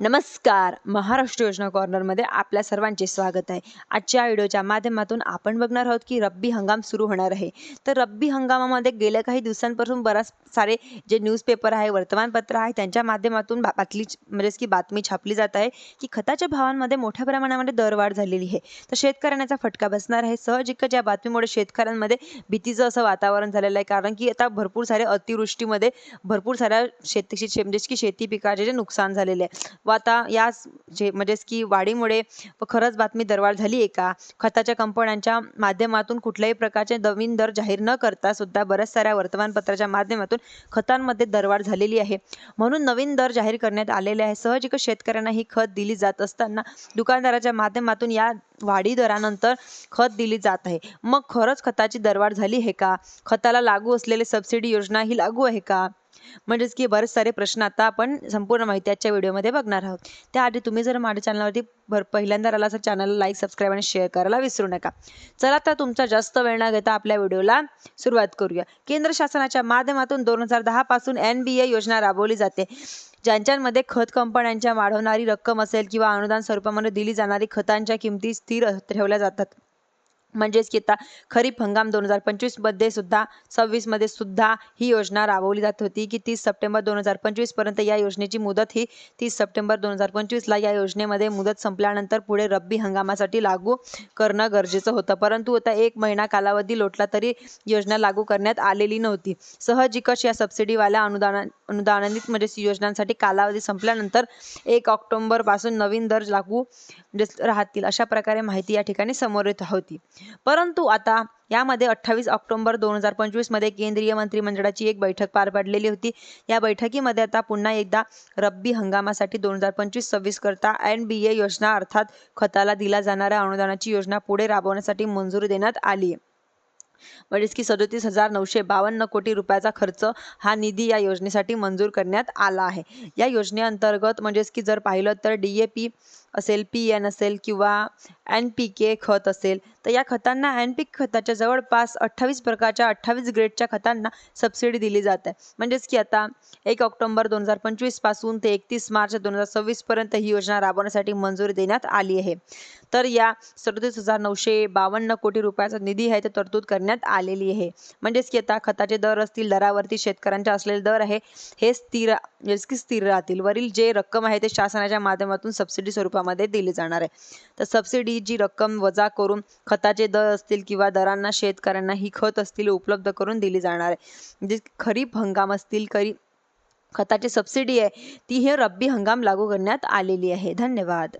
नमस्कार. महाराष्ट्र योजना कॉर्नरमध्ये आपल्या सर्वांचे स्वागत आहे. आजच्या व्हिडिओच्या माध्यमातून आपण बघणार आहोत की रब्बी हंगाम सुरू होणार आहे. तर रब्बी हंगामामध्ये गेल्या काही दिवसांपासून बराच सारे जे न्यूजपेपर आहे वर्तमानपत्र आहे त्यांच्या माध्यमातून बा- म्हणजेच की बातमी छापली जात आहे की खताच्या भावांमध्ये मोठ्या प्रमाणामध्ये दरवाढ झालेली आहे. तर शेतकऱ्यांना याचा फटका बसणार आहे. सहजिकच या बातमीमुळे शेतकऱ्यांमध्ये भीतीचं असं वातावरण झालेलं आहे कारण की आता भरपूर सारे अतिवृष्टीमध्ये भरपूर साऱ्या शेतीची म्हणजे की शेती पिकाचे जे नुकसान झालेले आहे. व आता या जे म्हणजेच की वाढीमुळे खरंच बातमी दरवाढ झाली आहे का? खताच्या कंपन्यांच्या माध्यमातून कुठल्याही प्रकारचे नवीन दर जाहीर न करता सुद्धा बऱ्याच साऱ्या वर्तमानपत्राच्या माध्यमातून खतांमध्ये दरवाढ झालेली आहे. म्हणून नवीन दर जाहीर करण्यात आलेले आहे. सहजिकच शेतकऱ्यांना ही खत दिली जात असताना दुकानदाराच्या माध्यमातून या वाढी दरानंतर खत दिली जात आहे. मग खरंच खताची दरवाढ झाली आहे का? खताला लागू असलेली सबसिडी योजना ही लागू आहे का? म्हणजेच की बरेच सारे प्रश्न आता आपण संपूर्ण माहिती आजच्या व्हिडिओमध्ये बघणार आहोत. त्याआधी तुम्ही जर माझ्या चॅनलवरती भर पहिल्यांदा आला तर चॅनलला लाईक सबस्क्राईब आणि शेअर करायला विसरू नका. चला तर तुमचा जास्त वेळ न घेता आपल्या व्हिडिओला सुरुवात करूया. केंद्र शासनाच्या माध्यमातून दोन हजार दहापासून एन बी ए योजना राबवली जाते. ज्यांच्यामध्ये खत कंपन्यांच्या वाढवणारी रक्कम असेल किंवा अनुदान स्वरूपामध्ये दिली जाणारी खतांच्या किमती स्थिर ठेवल्या जातात. म्हणजेच की आता खरीप हंगाम दोन हजार पंचवीसमध्ये सुद्धा सव्वीसमध्ये सुद्धा ही योजना राबवली जात होती की तीस सप्टेंबर दोन हजार पंचवीसपर्यंत या योजनेची मुदत ही तीस सप्टेंबर दोन हजार पंचवीसला या योजनेमध्ये मुदत संपल्यानंतर पुढे रब्बी हंगामासाठी लागू करणं गरजेचं होतं. परंतु आता एक महिना कालावधी लोटला तरी योजना लागू करण्यात आलेली नव्हती. सहजिकच या सबसिडीवाल्या अनुदाना अनुदानित म्हणजे योजनांसाठी कालावधी संपल्यानंतर एक ऑक्टोबरपासून नवीन दर लागू म्हणजे राहतील अशा प्रकारे माहिती या ठिकाणी समोर येत होती. परंतु आता यामध्ये अठ्ठावीस ऑक्टोबर दोन हजार पंचवीसमध्ये केंद्रीय मंत्रिमंडळाची एक बैठक पार पडलेली होती. या बैठकीमध्ये आता पुन्हा एकदा रब्बी हंगामासाठी दोन हजार पंचवीस सव्वीस करता एन बी ए योजना अर्थात खताला दिला जाणाऱ्या अनुदानाची योजना पुढे राबवण्यासाठी मंजुरी देण्यात आली. आहे म्हणजेच की सदोतीस हजार नऊशे बावन्न कोटी रुपयाचा खर्च हा निधी या योजनेसाठी मंजूर करण्यात आला आहे. या योजनेअंतर्गत म्हणजेच की जर पाहिलं तर डी ए पी असेल पी एन असेल किंवा एन पी के खत असेल तर या खतांना एन पी खताच्या जवळपास अठ्ठावीस प्रकारच्या अठ्ठावीस ग्रेडच्या खतांना सबसिडी दिली जात आहे. म्हणजेच की आता एक ऑक्टोंबर दोन हजार पंचवीसपासून ते एकतीस मार्च दोन हजार सव्वीस पर्यंत ही योजना राबवण्यासाठी मंजुरी देण्यात आली आहे. तर या सदतीस हजार नऊशे बावन्न कोटी रुपयाचा निधी आहे ते तरतूद करण्यात आलेली आहे. म्हणजेच की आता खताचे दर असतील दरावरती शेतकऱ्यांचे असलेले दर आहे हे स्थिर म्हणजेच की स्थिर राहतील. वरील जे रक्कम आहे ते शासनाच्या माध्यमातून सबसिडी स्वरूपात स्वरूपामध्ये दिली जाणार आहे. तर सबसिडी जी रक्कम वजा करून खताचे दर असतील किंवा दरांना शेतकऱ्यांना ही खत असतील उपलब्ध करून दिली जाणार आहे. जे खरीप हंगाम असतील खरी खताची सबसिडी आहे ती हे रब्बी हंगाम लागू करण्यात आलेली आहे. धन्यवाद.